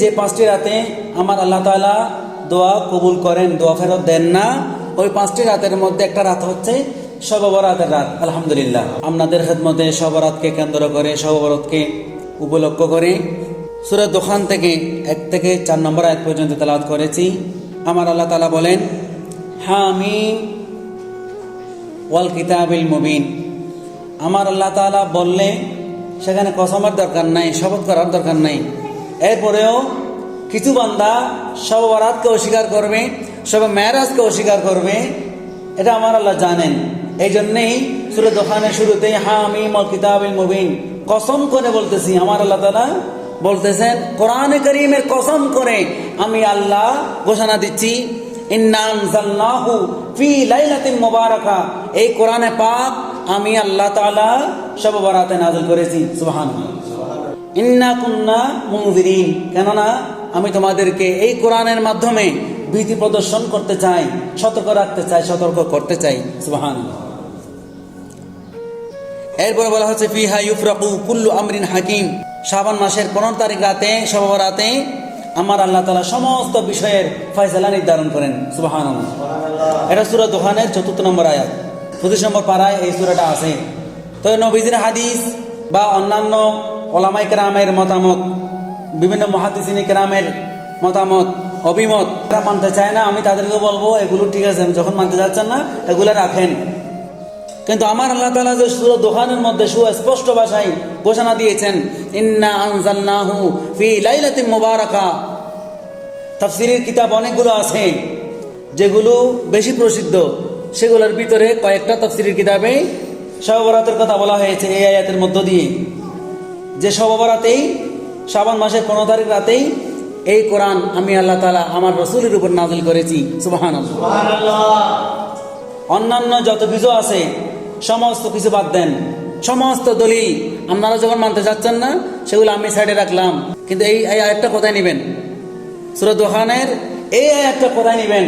যে পাঁচটি রাতে আমার আল্লাহ তাআলা দোয়া কবুল করেন, দোয়া ফেরত দেন না, ওই পাঁচটি রাতের মধ্যে একটা রাত হচ্ছে সববরাতের রাত, আলহামদুলিল্লাহ। আপনাদের খেদমতে সবরাতকে কেন্দ্র করে সববরাতকে উপলক্ষ করে সুরত দোকান থেকে এক থেকে চার নম্বর আয়াত পর্যন্ত তালাত করেছি। আমার আল্লাহ তালা বলেন, হামিম ওয়াল কিতাবিল মুবিন। আমার আল্লাহ তাআলা বললে, সেখানে কসমের দরকার নাই, শপথ করার দরকার নাই। এরপরেও কিছু বান্দা সব বরাতকে অস্বীকার করবে, সব মেয়ারাজকে অস্বীকার করবে, এটা আমার আল্লাহ জানেন। এই জন্যেই সুরে দোকানের শুরুতে হা আমি কিতাবিল মুবিন কসম করে বলতেছি, আমার আল্লাহ তাআলা বলতেছেন, কোরআনে করিমের কসম করে আমি আল্লাহ ঘোষণা দিচ্ছি মুবারাকা এই কোরআনে পাক আমি আল্লাহ তালা সব বরাতে নাযিল করেছি, সুবহানাল্লাহ। ইন্না কুন্না মুনজিরিন। কেননা আমি তোমাদেরকে এই কোরআনের মাধ্যমে ভীতি প্রদর্শন করতে চাই সতর্ক রাখতে চাই সতর্ক করতে চাই। সুবহানাল্লাহ। এরপরে বলা হচ্ছে ফিহা ইউফরাকু কুল্লু আমরিন হাকিম। শাবান মাসের পনেরো তারিখ রাতে সব রাতে আমার আল্লাহ তালা সমস্ত বিষয়ের ফয়সালা নির্ধারণ করেন। সুবাহান এটা সুরা দোকানের চতুর্থ নম্বর আয়াত। পঁচিশ নম্বর পাড়ায় এই সুরাটা আছে। তো নবীজির হাদিস বা অন্যান্য ওলামাই কেরামের মতামত, বিভিন্ন মহাদিসিনী কেরামের মতামত, অভিমত, তারা মানতে চায় না, আমি তাদেরকে বলব, এগুলো ঠিক আছে যখন মানতে যাচ্ছেন না, এগুলো রাখেন। কিন্তু আমার আল্লাহ তালা যে সুর দোকানের মধ্যে সুস্পষ্ট ভাষায় ঘোষণা দিয়েছেন, ইন্না আনজালনাহু ফি লাইলাতিন মুবারাকা। তাফসিরের কিতাব অনেকগুলো আছে, যেগুলো বেশি প্রসিদ্ধ। সেগুলোর ভিতরে কয়েকটা তাফসিরের কিতাবে সবরাতের কথা বলা হয়েছে এই আয়াতের মধ্য দিয়ে। যে সবরাতেই শ্রাবণ মাসের পনেরো তারিখ রাতেই এই কোরআন আমি আল্লাহ তালা আমার রসুলের উপর নাজিল করেছি। সুবাহান অন্যান্য যত কিছু আছে সমস্ত কিছু বাদ দেন। সমস্ত দলিল আপনারা যখন মানতে চাচ্ছেন না সেগুলো আমি সাইডে রাখলাম। কিন্তু এই এই আয়াতটা কোথায় নেবেন? সুরত দোকানের এই আয়াতটা কোথায় নেবেন?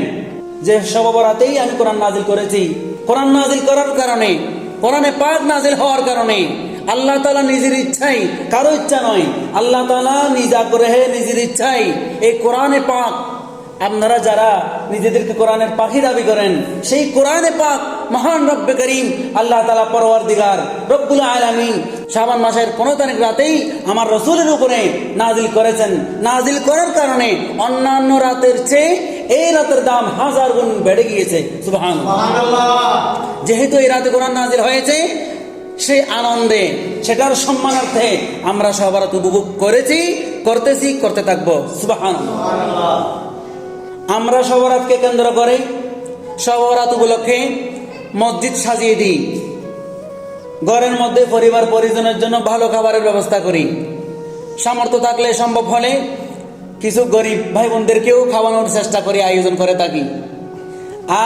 যে সবরাতেই আমি কোরআন নাজিল করেছি। কোরআন নাজিল করার কারণে কোরআনে পাক নাজিল হওয়ার কারণে আল্লাহ তালা নিজের ইচ্ছাই কারও ইচ্ছা নয়। আল্লাহ তালা নিজ আগ্রহে নিজের ইচ্ছাই এই কোরআনে পাক। আপনারা যারা নিজেদেরকে কোরআনের পাখি দাবি করেন সেই কোরআনে পাক মহান রব্বে করিম আল্লাহ তালা পরওয়ার দিগার রব্বুল আলমিন শাবান মাসের পনেরো তারিখ রাতেই আমার রসুলের উপরে নাজিল করেছেন। নাজিল করার কারণে অন্যান্য রাতের চেয়ে এই রাতের দাম হাজার গুণ বেড়ে গিয়েছে। সুবহান যেহেতু এই রাতে কোরআন নাজিল হয়েছে সেই আনন্দে, সেটার সম্মানার্থে আমরা সবার উপভোগ করেছি, করতেছি, করতে থাকব। সুবাহান আমরা সবরাতকে কেন্দ্র করে সবরাত উপলক্ষে মসজিদ সাজিয়ে দিই। ঘরের মধ্যে পরিবার পরিজনের জন্য ভালো খাবারের ব্যবস্থা করি। সামর্থ্য থাকলে সম্ভব হলে কিছু গরিব ভাই বোনদেরকেও খাওয়ানোর চেষ্টা করি, আয়োজন করে থাকি।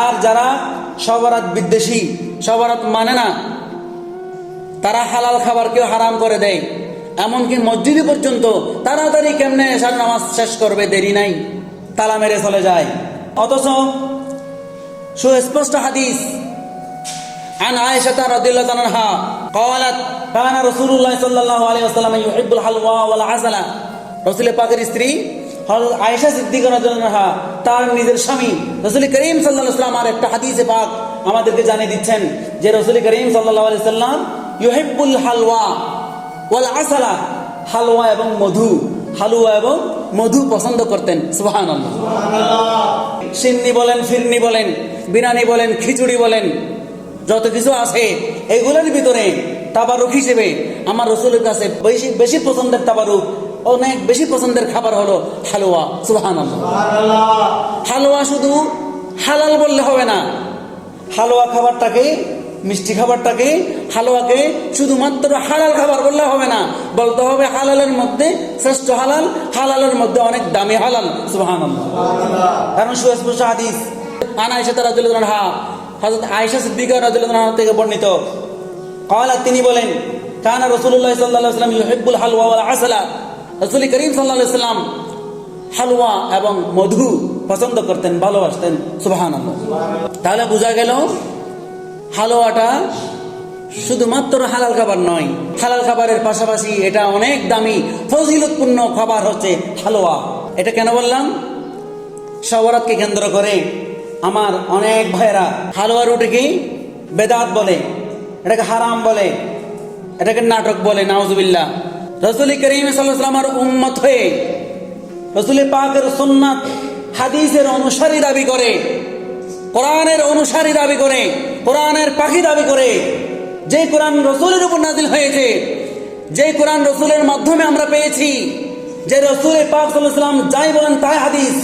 আর যারা সবরাত বিদ্বেষী সবরাত মানে না তারা হালাল খাবারকেও হারাম করে দেয় এমনকি মসজিদে পর্যন্ত তাড়াতাড়ি কেমনে এসার নামাজ শেষ করবে দেরি নাই তালা মেরে চলে যায় অথচ সুস্পষ্ট হাদিস عن عائشة رضي الله عنها قالت كان رسول الله صلى الله عليه وسلم يحب الحلوى والعسل রসুল পাকের স্ত্রী হযরত আয়েশা সিদ্দিকা রাদিয়াল্লাহু আনহা তার নিজের স্বামী রসুল করিম সাল্লাল্লাহু আলাইহি সাল্লাম আর একটা হাদিসে পাক আমাদেরকে জানিয়ে দিচ্ছেন যে রসুল করিম সাল্লাল্লাহু আলাইহি সাল্লাম ইউহিব্বুল হালওয়া ওয়াল আসালা। হালওয়া এবং মধু। হালুয়া এবং মধু পছন্দ করতেন। সুবহানাল্লাহ। সিন্নি বলেন ফিরনি বলেন বিরানি বলেন খিচুড়ি বলেন যত কিছু আছে এগুলোর ভিতরে তাবারুক হিসেবে আমার রসুলের কাছে বেশি বেশি পছন্দের তাবারুক অনেক বেশি পছন্দের খাবার হলো হালুয়া। সুহান হালুয়া শুধু হালাল বললে হবে না। হালুয়া খাবারটাকে মিষ্টি খাবারটাকে হালুয়াকে শুধুমাত্র হালাল খাবার বললে হবে না, বলতে হবে হালালের মধ্যে শ্রেষ্ঠ হালাল, হালালের মধ্যে অনেক দামি হালাল। সুবাহান কারণ সুস্পষ্ট হাদিস আনায়সা তারা হা হজরত আয়েশা সিদ্দিকা রাজুল্লাহ থেকে বর্ণিত। কয়লা তিনি বলেন, কানা রসুল্লাহ সাল্লাহ সাল্লাম ইউহিবুল হালুয়া ওয়াল আসলা। রসুল করিম সাল্লাহ সাল্লাম হালুয়া এবং মধু পছন্দ করতেন, ভালোবাসতেন। সুবাহান তাহলে বোঝা গেল হালুয়াটা শুধুমাত্র হালাল খাবার নয়, হালাল খাবারের পাশাপাশি এটা অনেক দামি, ফজিলতপূর্ণ খাবার হচ্ছে হালুয়া। এটা কেন বললাম? সবরাতকে কেন্দ্র করে আমার অনেক ভাইয়েরা হালুয়া রুটিকে বেদাত বলে, এটাকে হারাম বলে, এটাকে নাটক বলে, নাউজুবিল্লাহ। রসুল করিম সাল্লামের উম্মত হয়ে রসুল পাকের সুন্নাত হাদিসের অনুসারী দাবি করে, কোরআনের অনুসারী দাবি করে কোরআনের পাখি দাবি করে, যে কোরআন রসুলের উপর নাজিল হয়েছে, যে কোরআন রসুলের মাধ্যমে আমরা পেয়েছি, যে রসুল পাক সাল্লাম যাই বলেন তাই হাদিস,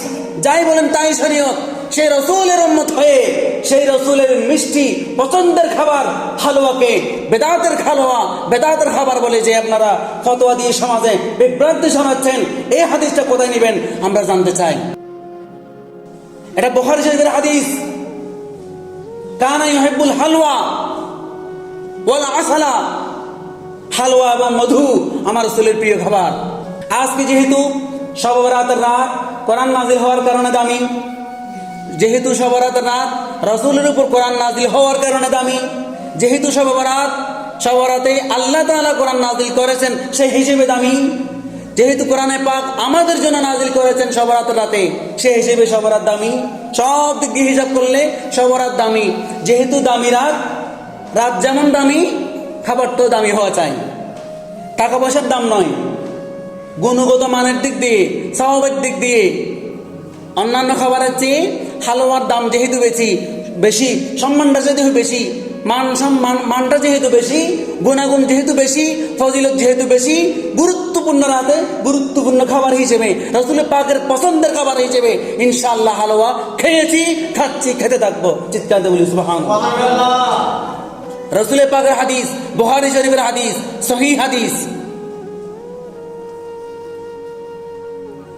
যাই বলেন তাই শরীয়ত সেই রসুলের উন্মত হয়ে, সেই রসুলের মিষ্টি, পছন্দের খাবার, হালুয়াকে বেদাতের খালোয়া, বেদাতের খাবার বলে যে আপনারা ফতোয়া দিয়ে সমাজে বিভ্রান্তি শোনাচ্ছেন, এই হাদিসটা কোথায় নেবেন, আমরা জানতে চাই। এটা বখারি শরীফের হাদিস। কানা ইউহিব্বুল হালওয়া ওয়াল আসালা। হালওয়া এবং মধু আমার রসুলের প্রিয় খাবার। আজকে যেহেতু সবরাতের রাত, কোরআন নাজিল হওয়ার কারণে দামি। যেহেতু সবরাতের রাত, রসুলের উপর কোরআন নাজিল হওয়ার কারণে দামি। যেহেতু সবরাত সবরাতে আল্লাহ তাআলা কোরআন নাজিল করেছেন, সেই হিসেবে দামি। যেহেতু কোরআনে পাক আমাদের জন্য নাজিল করেছেন সবরাতের রাতে, সেই হিসেবে সবরাত দামি। সব দিক দিয়ে হিসাব করলে সবরাত দামি। যেহেতু দামি রাত রাত যেমন দামি খাবারটাও দামি হওয়া চাই। টাকা পয়সার দাম নয়। গুণগত মানের দিক দিয়ে, স্বভাবের দিক দিয়ে, অন্যান্য খাবারের চেয়ে হালুয়ার দাম যেহেতু বেশি বেশি, সম্মানটা যেহেতু বেশি মান সম্মান মানটা যেহেতু বেশি গুণাগুণ যেহেতু বেশি ফজিলত যেহেতু বেশি গুরুত্বপূর্ণ রাতে গুরুত্বপূর্ণ খাবার হিসেবে রসুলের পাকের পছন্দের খাবার হিসেবে ইনশাআল্লাহ হালুয়া খেয়েছি খাচ্ছি খেতে থাকব। চিৎকার দিয়ে বলি সুবহান রসুলের পাকের হাদিস বুহারি শরীফের হাদিস সহি হাদিস।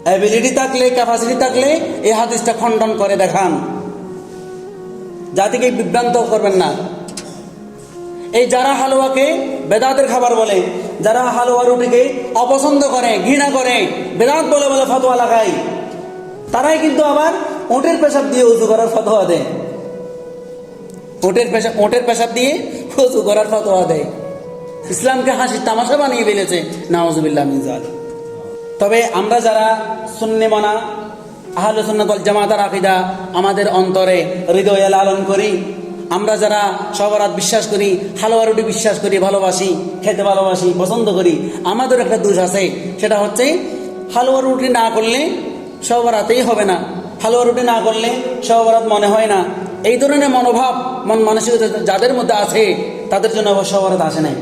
অ্যাবিলিটি থাকলে ক্যাপাসিটি থাকলে এই হাদিসটা খণ্ডন করে দেখান। জাতিকে বিভ্রান্ত করবেন না। এই যারা হালুয়াকে বেদাতের খাবার বলে, যারা হালুয়া রুটিকে অপছন্দ করে, ঘৃণা করে, বেদাত বলে বলে ফতোয়া লাগায়, তারাই কিন্তু আবার ওটের পেশাব দিয়ে উজু করার ফতোয়া দেয়। ওটের পেশাব ওটের পেশাব দিয়ে উজু করার ফতোয়া দেয়। ইসলামকে হাসি তামাশা বানিয়ে ফেলেছে নাওজুবিল্লাহ মিজাল তবে আমরা যারা সুন্নি মনা, আহলে সুন্নাতল জামাতার আকিদা আমাদের অন্তরে হৃদয়ে লালন করি আমরা যারা সবরাত বিশ্বাস করি, হালুয়া রুটি বিশ্বাস করি, ভালোবাসি, খেতে ভালোবাসি, পছন্দ করি, আমাদের একটা দোষ আছে। সেটা হচ্ছে, হালুয়া রুটি না করলে সবরাতেই হবে না। হালুয়া রুটি না করলে সবরাত মনে হয় না। এই ধরনের মনোভাব, মন মানসিকতা যাদের মধ্যে আছে, তাদের জন্য আবার সবরাত আসে নাই।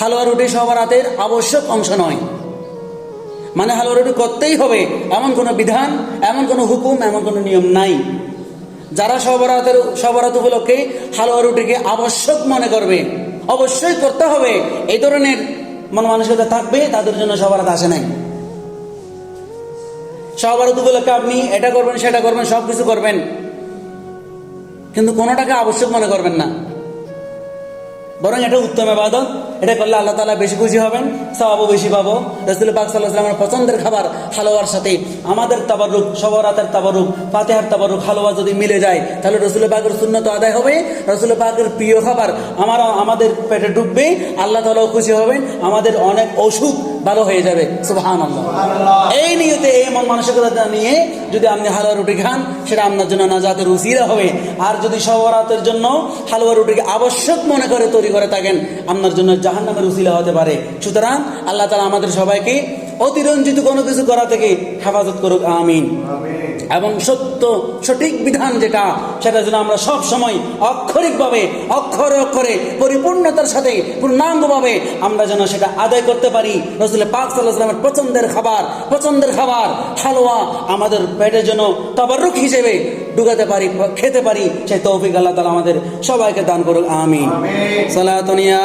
হালুয়া রুটি সবরাতের আবশ্যক অংশ নয়। মানে হালুয়া রুটি করতেই হবে, এমন কোনো বিধান, এমন কোনো হুকুম, এমন কোনো নিয়ম নাই। যারা সবরাতের সবরাত উপলক্ষে হালুয়া রুটিকে আবশ্যক মনে করবে, অবশ্যই করতে হবে। এই ধরনের মন মানসিকতা থাকবে, তাদের জন্য সবরাত আসে নাই। সবরাত উপলক্ষে আপনি এটা করবেন, সেটা করবেন সব কিছু করবেন। কিন্তু কোনোটাকে আবশ্যক মনে করবেন না। বরং এটা উত্তম আবাদত। এটা করলে আল্লাহ তালা বেশি খুশি হবেন সবাবও বেশি পাবো। রসুল পাক সাল্লাহামের পছন্দের খাবার হালুয়ার সাথে আমাদের তাবারুক সবরাতের তাবারুক পাতেহার তাবারুক হালুয়া যদি মিলে যায়, তাহলে রসুল পাকের শূন্যত আদায় হবে। রসুল পাকের প্রিয় খাবার আমার আমাদের পেটে ডুববে, আল্লাহ তালাও খুশি হবেন। আমাদের অনেক ওষুধ ভালো হয়ে যাবে। সুহান এই নিয়তে এই মন মানসিকতা নিয়ে যদি আপনি হালুয়া রুটি খান, সেটা আপনার জন্য নাজাতের উসিলা হবে। আর যদি সবরাতের জন্য হালুয়া রুটিকে আবশ্যক মনে করে তৈরি করে থাকেন, আপনার জন্য জাহান্নামের নামের উসিলা হতে পারে। সুতরাং আল্লাহ তালা আমাদের সবাইকে অতিরঞ্জিত কোনো কিছু করা থেকে হেফাজত করুক আমিন। এবং সত্য সঠিক বিধান যেটা সেটা যেন আমরা সব সময় অক্ষরিকভাবে অক্ষরে অক্ষরে পরিপূর্ণতার সাথে পূর্ণাঙ্গভাবে আমরা যেন সেটা আদায় করতে পারি। রসুল পাক সাল্লাহামের পছন্দের খাবার পছন্দের খাবার হালুয়া আমাদের পেটের জন্য তবারুক হিসেবে ঢুকাতে পারি খেতে পারি। সেই তৌফিক আল্লাহ তালা আমাদের সবাইকে দান করুক আমিন। সালাতনিয়া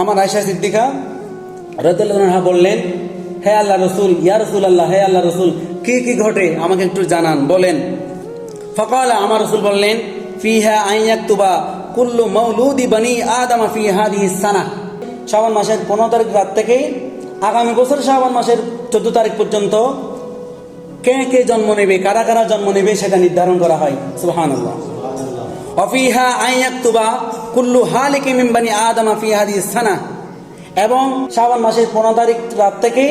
আমার আয়সা সিদ্দিকা রতুল্লাহ বললেন, হে আল্লাহ রসুল, ইয়া রসুল আল্লাহ হে আল্লাহ রসুল, কি কি ঘটে? আমাকে একটু জানান। বলেন। ফকাল, আমার রসুল বললেন, ফিহা আইয়াক্তুবা কুল্লু মৌলুদি বানি আদামা ফি হাদিহি সানা। শ্রাবণ মাসের পনেরো তারিখ রাত থেকে আগামী বছর শ্রাবণ মাসের চোদ্দ তারিখ পর্যন্ত কে কে জন্ম নেবে, কারা কারা জন্ম নেবে, সেটা নির্ধারণ করা হয়। সুহান অফিহা আইয়াক্তুবা কুল্লু হালিকে মিম্বানি আদামা ফি হাদিহি সানা। এবং শ্রাবণ মাসের পনেরো তারিখ রাত থেকে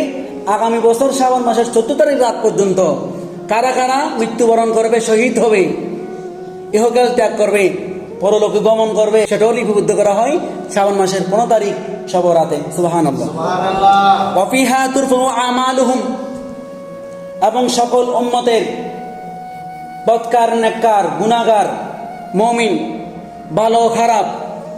আগামী বছর শ্রাবণ মাসের চোদ্দ তারিখ রাত পর্যন্ত কারা কারা মৃত্যুবরণ করবে শহীদ হবে ইহকাল ত্যাগ করবে পরলোকে গমন করবে সেটাও লিপিবদ্ধ করা হয় শ্রাবণ মাসের পনেরো তারিখ সব রাতে সুবাহান আমালুহুম। এবং সকল উম্মতের বৎকার নেককার গুনাগার মমিন ভালো খারাপ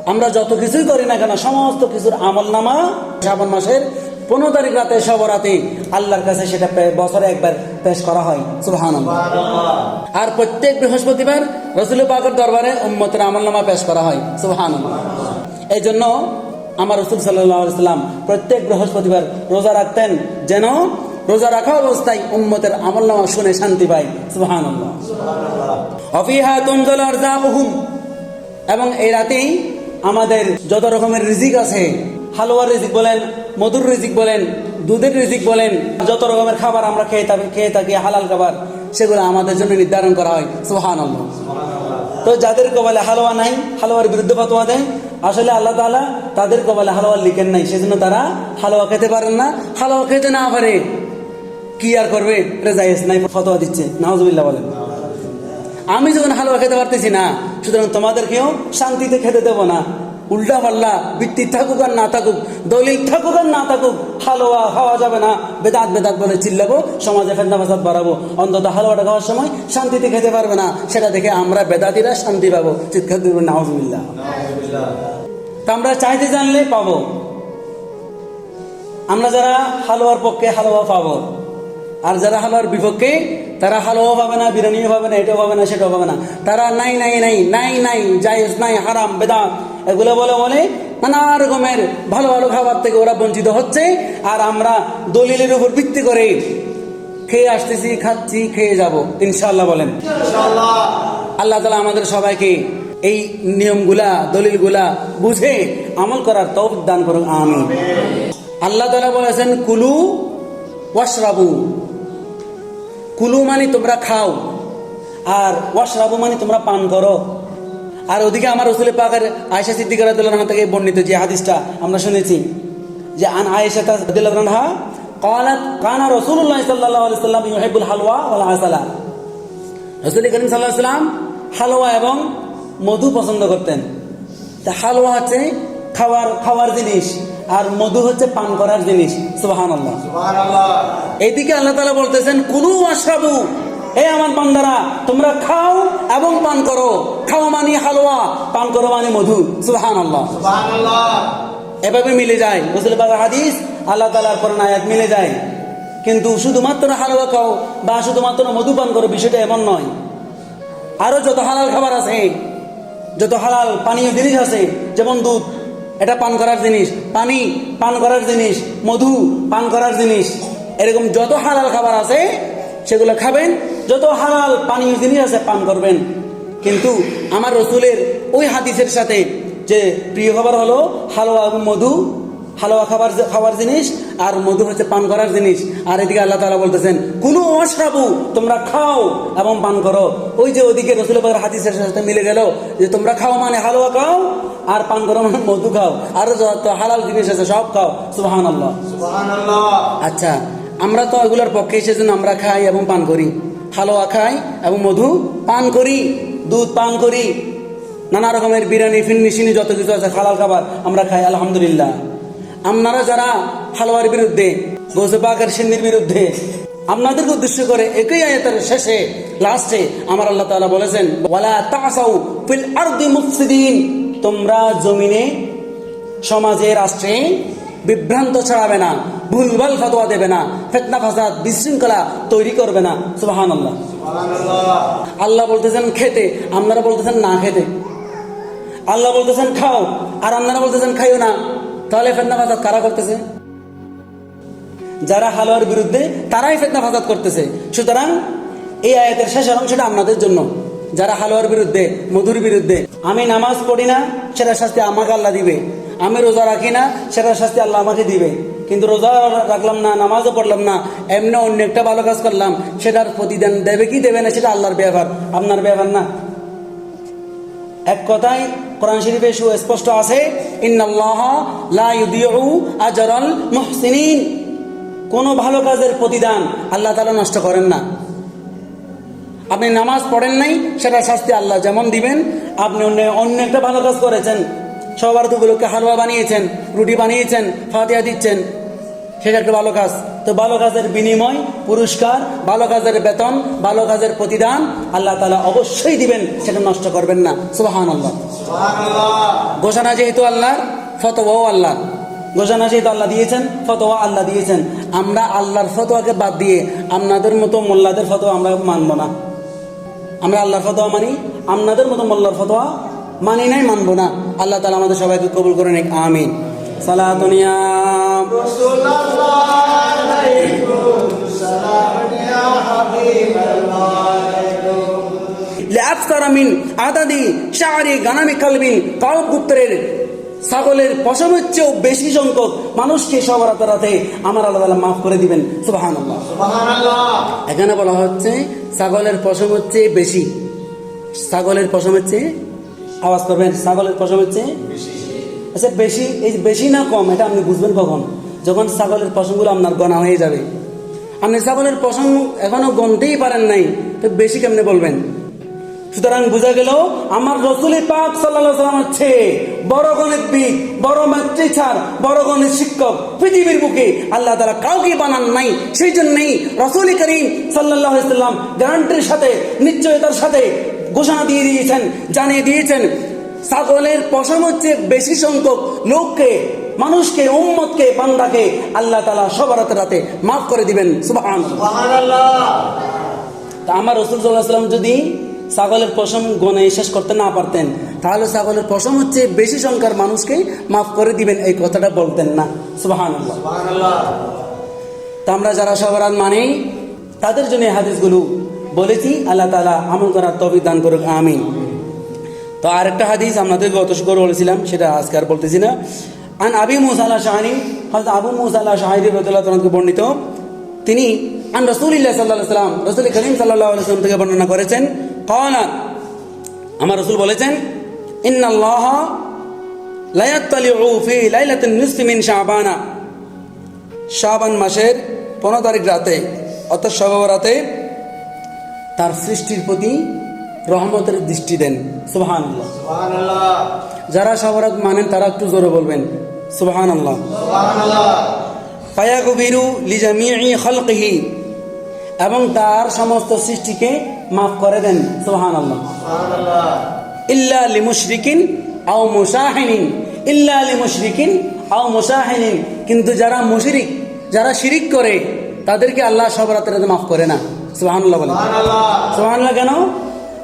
আমরা যত কিছুই করি না কেন সমস্ত কিছুর আমল নামা শ্রাবণ মাসের পনেরো তারিখ রাতে সব রাতে আল্লাহর কাছে সেটা বছরে একবার পেশ করা হয়। সুবহানাল্লাহ। আর প্রত্যেক বৃহস্পতিবার রসুল পাকের দরবারে উম্মতের আমলনামা পেশ করা হয়। সুবহান এই জন্য আমার রসুল সাল্লাম প্রত্যেক বৃহস্পতিবার রোজা রাখতেন যেন রোজা রাখা অবস্থায় উম্মতের আমলনামা শুনে শান্তি পায়। সুবহান অফিহা তুমজল আরজাকুহুম এবং এই রাতেই আমাদের যত রকমের রিজিক আছে, হালুয়ার রিজিক বলেন, মধুর রিজিক বলেন, দুধের রিজিক বলেন, যত রকমের খাবার আমরা খেয়ে থাকি খেয়ে থাকি, হালাল খাবার, সেগুলো আমাদের জন্য নির্ধারণ করা হয়। সুহান তো যাদের কপালে হালুয়া নাই, হালুয়ার বিরুদ্ধে ফতোয়া দেয়, আসলে আল্লাহ তাআলা তাদের কপালে হালুয়া লিখেন নাই, সেজন্য তারা হালুয়া খেতে পারেন না। হালুয়া খেতে না পারে, কি আর করবে? জায়েজ নাই, ফতোয়া দিচ্ছে। নাহজুবিল্লাহ বলেন। আমি যখন হালুয়া খেতে পারতেছি না সুতরাং তোমাদেরকেও শান্তিতে খেতে দেবো না। উল্টা পাল্লা বৃত্তি থাকুক আর না থাকুক, দলিল থাকুক আর না থাকুক, হালুয়া খাওয়া যাবে না। বেদাত বেদাত বলে চিল্লাবো, সমাজে ফেন্দা ফাসাদ বাড়াবো। অন্তত হালুয়াটা খাওয়ার সময় শান্তিতে খেতে পারবে না। সেটা দেখে আমরা বেদাতিরা শান্তি পাবো। চিৎকার দিব নাহজুবিল্লাহ তা আমরা চাইতে জানলে পাবো। আমরা যারা হালুয়ার পক্ষে হালুয়া পাবো আর যারা হালুয়ার বিপক্ষে তারা হালুয়া পাবে না বিরিয়ানিও পাবে না এটাও পাবে না সেটাও পাবে না। তারা নাই নাই নাই নাই নাই জায়েজ নাই হারাম বেদাত এগুলো বলে বলে নানা রকমের ভালো ভালো খাবার থেকে ওরা বঞ্চিত হচ্ছে। আর আমরা দলিলের উপর ভিত্তি করে খেয়ে আসতেছি খাচ্ছি খেয়ে যাব ইনশাল্লাহ বলেন। আল্লাহ তালা আমাদের সবাইকে এই নিয়মগুলা দলিলগুলা বুঝে আমল করার তৌফিক দান করুন আমি আল্লাহ তালা বলেছেন কুলু ওয়াশরাবু কুলু মানে তোমরা খাও আর ওয়াশরাবু মানে তোমরা পান করো আর ওদিকে আমার রসুল পাকের আয়সা সিদ্দিকার রাদিয়াল্লাহু থেকে বর্ণিত যে হাদিসটা আমরা শুনেছি যে আন আয়েশা রাদিয়াল্লাহু আনহা قالت كان رسول الله صلى الله عليه وسلم يحب الحلوى والعسل রসুল করিম সাল্লাহ সাল্লাম হালুয়া এবং মধু পছন্দ করতেন তা হালুয়া হচ্ছে খাওয়ার খাওয়ার জিনিস আর মধু হচ্ছে পান করার জিনিস। সুবাহান আল্লাহ এইদিকে আল্লাহ তালা বলতেছেন কুলু আশরাবু হে আমার বান্দারা তোমরা খাও এবং পান করো। খাও মানে হালুয়া পান করো মানে মধু। সুহান আল্লাহ এভাবে মিলে যায়। রসুল বাবার হাদিস আল্লাহ তালার কোরআন আয়াত মিলে যায়। কিন্তু শুধুমাত্র হালুয়া খাও বা শুধুমাত্র মধু পান করো বিষয়টা এমন নয়। আরও যত হালাল খাবার আছে যত হালাল পানীয় জিনিস আছে যেমন দুধ এটা পান করার জিনিস, পানি পান করার জিনিস, মধু পান করার জিনিস। এরকম যত হালাল খাবার আছে, সেগুলো খাবেন। যত হালাল পানীয় জিনিস আছে, পান করবেন। কিন্তু আমার রসুলের ওই হাদিসের সাথে যে প্রিয় খাবার হলো হালুয়া এবং মধু হালুয়া খাবার খাবার জিনিস আর মধু হচ্ছে পান করার জিনিস। আর এদিকে আল্লাহ তালা বলতেছেন কুলু অশ্রাবু তোমরা খাও এবং পান করো। ওই যে ওদিকে রসুল পাকের হাদিসের সাথে মিলে গেল যে তোমরা খাও মানে হালুয়া খাও আর পান করো মানে মধু খাও। আর যত হালাল জিনিস আছে সব খাও। সুবাহান আল্লাহ আচ্ছা আমরা তো এগুলোর পক্ষে সেজন্য আমরা খাই এবং পান করি। হালুয়া খাই এবং মধু পান করি দুধ পান করি নানা রকমের বিরিয়ানি ফিন্নিশিনি যত কিছু আছে হালাল খাবার আমরা খাই আলহামদুলিল্লাহ। আপনারা যারা হালুয়ার বিরুদ্ধে গোসে পাকের সিন্নির বিরুদ্ধে আপনাদেরকে উদ্দেশ্য করে একই আয়াতের শেষে লাস্টে আমার আল্লাহ তাআলা বলেছেন ওয়ালা তাসাউ ফিল আরদি মুফসিদিন। তোমরা জমিনে সমাজে রাষ্ট্রে বিভ্রান্ত ছড়াবে না ভুলভাল ফতোয়া দেবে না ফেতনা ফাসাদ বিশৃঙ্খলা তৈরি করবে না। সুবাহান আল্লাহ আল্লাহ বলতেছেন খেতে। আপনারা বলতেছেন না খেতে। আল্লাহ বলতেছেন খাও। আর আপনারা বলতেছেন খাইও না। তাহলে ফেতনা ফাসাদ কারা করতেছে? যারা হালুয়ার বিরুদ্ধে তারাই ফেতনা ফাসাদ করতেছে। সুতরাং এই আয়াতের শেষের অংশটা আপনাদের জন্য। যারা হালুয়ার বিরুদ্ধে, মধুর বিরুদ্ধে, আমি নামাজ পড়ি না সেটা শাস্তি আমাকে আল্লাহ দিবে। আমি রোজা রাখি না, সেটার শাস্তি আল্লাহ আমাকে দিবে। কিন্তু রোজা রাখলাম না, নামাজও পড়লাম না, এমনি অন্য একটা ভালো কাজ করলাম, সেটার প্রতিদান দেবে কি দেবে না, সেটা আল্লাহর ব্যাপার আপনার ব্যাপার না। এক কথায় কোরআন শরীফে সুস্পষ্ট আছে আজরাল ভালো কাজের প্রতিদান আল্লাহ তাআলা নষ্ট করেন না। আপনি নামাজ পড়েন নাই সেটা শাস্তি আল্লাহ যেমন দিবেন, আপনি অন্য অন্য একটা ভালো কাজ করেছেন। সবার দুগুলোকে হালুয়া বানিয়েছেন, রুটি বানিয়েছেন ফাতিয়া দিচ্ছেন। সেটা একটা ভালো কাজ। তো ভালো কাজের বিনিময় পুরস্কার ভালো কাজের বেতন ভালো কাজের প্রতিদান আল্লাহ তালা অবশ্যই দিবেন সেটা নষ্ট করবেন না। সুবাহান আল্লাহ ঘোষণা যেহেতু আল্লাহর ফতোয়াও আল্লাহ ঘোষণা যেহেতু আল্লাহ দিয়েছেন ফতোয়া আল্লাহ দিয়েছেন। আমরা আল্লাহর ফতোয়াকে বাদ দিয়ে আপনাদের মতো মোল্লাদের ফতোয়া আমরা মানব না। আমরা আল্লাহর ফতোয়া মানি আপনাদের মতো মোল্লার ফতোয়া মানি নাই মানবো না। আল্লাহ তালা আমাদের সবাইকে কবুল করে নিক আমিন। ছাগলের পশমের চেয়েও বেশি সংখ্যক মানুষকে সবার রাতে আমার আলাদা মাফ করে দিবেন। এখানে বলা হচ্ছে ছাগলের পশম হচ্ছে বেশি। ছাগলের পশমের চেয়ে আওয়াজ করবেন ছাগলের পশমের চেয়ে আচ্ছা বেশি, এই বেশি না কম, এটা আপনি বুঝবেন কখন? যখন ছাগলের পশমগুলো আপনার গণা হয়ে যাবে। আপনি ছাগলের পশম এখনও গনতেই পারেন নাই, তো বেশি কেমনে বলবেন? সুতরাং বোঝা গেল, আমার রসুলি পাক সাল্লাহ সাল্লাম হচ্ছে বড় গণিতবিদ বড় মাতৃছাড় বড় গণিত শিক্ষক। পৃথিবীর বুকে আল্লাহ তারা কাউকে বানান নাই, সেই জন্যই রসুল করিম সাল্লাহ সাল্লাম গ্যারান্টির সাথে, নিশ্চয়তার সাথে ঘোষণা দিয়ে দিয়েছেন, জানিয়ে দিয়েছেন ছাগলের পশম হচ্ছে বেশি সংখ্যক লোককে মানুষকে উম্মতকে বান্দাকে আল্লাহ তালা সবার রাতে রাতে মাফ করে দিবেন। সুবাহ সুবহানাল্লাহ। তা আমার রসুল যদি ছাগলের পশম গনে শেষ করতে না পারতেন তাহলে ছাগলের পশম হচ্ছে বেশি সংখ্যার মানুষকে মাফ করে দিবেন এই কথাটা বলতেন না। সুবাহান তা আমরা যারা সবরান মানি তাদের জন্য হাদিসগুলো বলেছি আল্লাহ তালা আমল করার তবিক দান করুক আমিন। তো আরেকটা হাদিস আপনাদের গত শুক্র বলেছিলাম, সেটা আজকে আর বলতেছি না। আন আবি মুসাল্লাহ শাহানি হয়তো আবু মুসাল্লাহ শাহিদি রদুল্লাহ তনকে বর্ণিত। তিনি আন রসুলিল্লাহ সাল্লাহ সাল্লাম, রসুল করিম সাল্লাহ সাল্লাম থেকে বর্ণনা করেছেন কওনা আমার রসুল বলেছেন, ইন্নাল্লাহ লায়াত্তালিউ ফি লাইলাতিন নিসফি মিন শাবানা। শাবান মাসের পনেরো তারিখ রাতে, অর্থাৎ সব রাতে তার সৃষ্টির প্রতি রহমতের দৃষ্টি দেন। সুবহান যারা সবরাত মানেন তারা একটু জোরে বলবেন। সুবহান আল্লাহ ফায়াকুবিরু লিজামিই খালকিহি। এবং তার সমস্ত সৃষ্টিকে মাফ করে দেন। সুবহান আল্লাহ ইল্লা লিমুশরিকিন আও মুসাহিনিন ইল্লা লিমুশরিকিন আও মুসাহিনিন কিন্তু যারা মুশরিক যারা শিরিক করে তাদেরকে আল্লাহ সব রাতে রাতে মাফ করে না। সুবহানাল্লাহ সুবহানাল্লাহ। সুবহানাল্লাহ কেন?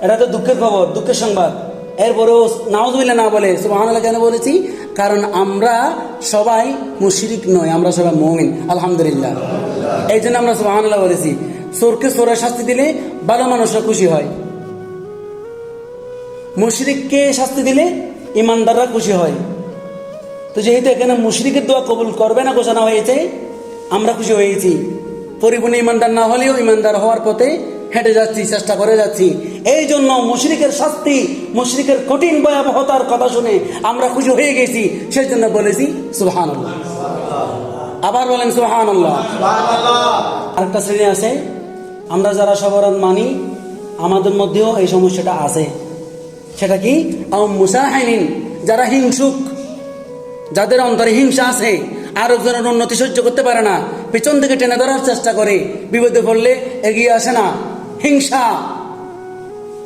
এটা তো দুঃখের খবর, দুঃখের সংবাদ। এরপরেও নাউজুবিল্লাহ না বলে সুবহানাল্লাহ কেন বলেছি? কারণ আমরা সবাই মুশরিক নয় আমরা সবাই মমিন, আলহামদুলিল্লাহ। এই জন্য আমরা সুবহানাল্লাহ বলেছি সোরকে সোরের শাস্তি দিলে ভালো মানুষরা খুশি হয়। মুশরিককে শাস্তি দিলে ইমানদাররা খুশি হয়। তো যেহেতু এখানে মুশরিকের দোয়া কবুল করবে না ঘোষণা হয়েছে, আমরা খুশি হয়েছি। পরিপূর্ণ ইমানদার না হলেও ইমানদার হওয়ার পথে হেঁটে যাচ্ছি চেষ্টা করে যাচ্ছি। এই জন্য মুশরিকের শাস্তি মুশরিকের কঠিন ভয়াবহতার কথা শুনে আমরা খুশি হয়ে গেছি। সেই জন্য বলেছি সুহান আবার বলেন সুহান আরেকটা শ্রেণি আছে আমরা যারা সবরান মানি আমাদের মধ্যেও এই সমস্যাটা আছে। সেটা কি? আও মুসাহিনিন যারা হিংসুক যাদের অন্তরে হিংসা আছে আর একজনের উন্নতি সহ্য করতে পারে না পেছন থেকে টেনে ধরার চেষ্টা করে বিপদে পড়লে এগিয়ে আসে না। হিংসা।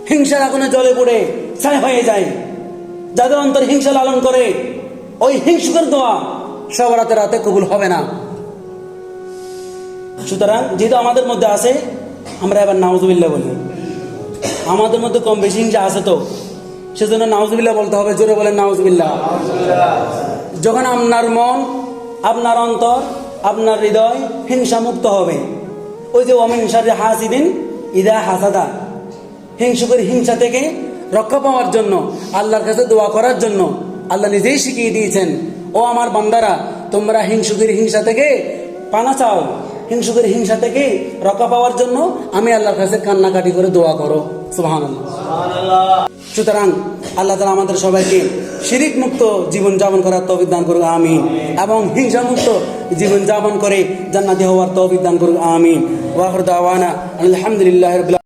হিংসার আগুনে জলে পড়ে, ছাই হয়ে যায়। যাদের অন্তর হিংসা লালন করে, ওই হিংসুকের দোয়া সব রাতে রাতে কবুল হবে না। সুতরাং যেহেতু আমাদের মধ্যে আছে, আমরা এবার নাউজুবিল্লাহ বলি। আমাদের মধ্যে কম বেশি হিংসা আছে তো, সেজন্য নাউজুবিল্লাহ বলতে হবে, জোরে বলেন নাউজুবিল্লাহ। যখন আপনার মন, আপনার অন্তর, আপনার হৃদয় হিংসা মুক্ত হবে। ওই যে অমিন সারে হাসিদিন ইদা হাসাদা। হিংসুকের হিংসা থেকে রক্ষা পাওয়ার জন্য, আল্লাহর কাছে দোয়া করার জন্য আল্লাহ নিজেই শিখিয়ে দিয়েছেন, ও আমার বান্দারা, তোমরা হিংসুকের হিংসা থেকে পানা চাও। হিংসুকের হিংসা থেকে রক্ষা পাওয়ার জন্য আমি আল্লাহর কাছে কান্নাকাটি করে দোয়া করো। সুহান সুতরাং আল্লাহ তালা আমাদের সবাইকে শিরিক মুক্ত জীবন যাপন করার তৌফিক দান করুক, আমিন। এবং হিংসা মুক্ত জীবন যাপন করে জান্নাতি হওয়ার তৌফিক দান করুক, আমিন। ওয়াহর দাওয়ানা আলহামদুলিল্লাহ